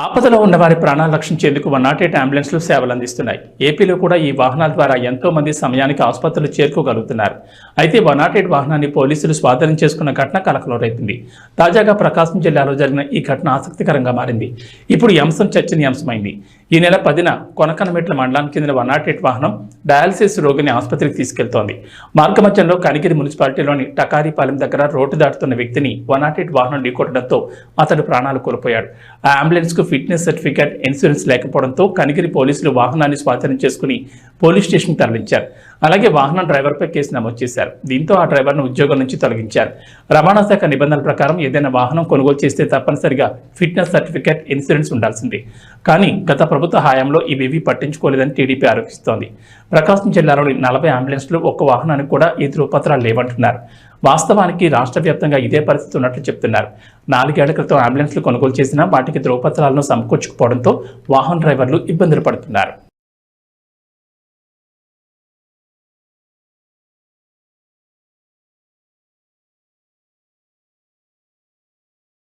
ఆపదలో ఉన్న వారి ప్రాణాలు రక్షించేందుకు వన్ నాట్ ఎయిట్ అంబులెన్స్లు సేవలు అందిస్తున్నాయి. ఏపీలో కూడా ఈ వాహనాల ద్వారా ఎంతో మంది సమయానికి ఆసుపత్రులు చేరుకోగలుగుతున్నారు. అయితే వన్ నాట్ ఎయిట్ వాహనాన్ని పోలీసులు స్వాధీనం చేసుకున్న ఘటన కలకలం రేపింది తాజాగా ప్రకాశం జిల్లాలో జరిగిన ఈ ఘటన ఆసక్తికరంగా మారింది. ఇప్పుడు ఈ అంశం చర్చనీయాంశమైంది. ఈ నెల పదిన కొనకనమెట్ల మండలానికి చెందిన వన్ నాట్ ఎయిట్ వాహనం డయాలసిస్ రోగిని ఆసుపత్రికి తీసుకెళ్తోంది. మార్గమధ్యంలో కనిగిరి మున్సిపాలిటీలోని టకారీపాలెం దగ్గర రోడ్డు దాటుతున్న వ్యక్తిని వన్ నాట్ ఎయిట్ వాహనం ఢీకొట్టడంతో అతడు ప్రాణాలు కోల్పోయాడు. ఆ అంబులెన్స్కు ఫిట్నెస్ సర్టిఫికేట్ ఇన్సూరెన్స్ లేకపోవడంతో కనిగిరి పోలీసులు వాహనాన్ని స్వాధీనం చేసుకుని పోలీస్ స్టేషన్ తరలించారు. అలాగే వాహనం డ్రైవర్పై కేసు నమోదు చేశారు. దీంతో ఆ డ్రైవర్ను ఉద్యోగం నుంచి తొలగించారు. రవాణా శాఖ నిబంధనల ప్రకారం ఏదైనా వాహనం కొనుగోలు చేస్తే తప్పనిసరిగా ఫిట్నెస్ సర్టిఫికేట్ ఇన్సూరెన్స్ ఉండాల్సిందే. కానీ గత ప్రభుత్వ హయాంలో ఇవేవీ పట్టించుకోలేదని టీడీపీ ఆరోపిస్తోంది. ప్రకాశం జిల్లాలోని నలభై అంబులెన్స్లు ఒక్క వాహనానికి కూడా ఈ ధృవపత్రాలు లేవంటున్నారు. వాస్తవానికి రాష్ట్ర వ్యాప్తంగా ఇదే పరిస్థితి ఉన్నట్లు చెప్తున్నారు. నాలుగేళ్ళ క్రితం అంబులెన్స్లు కొనుగోలు చేసినా వాటికి ధృవపత్రాలను సమకూర్చుకుపోవడంతో వాహన డ్రైవర్లు ఇబ్బందులు పడుతున్నారు.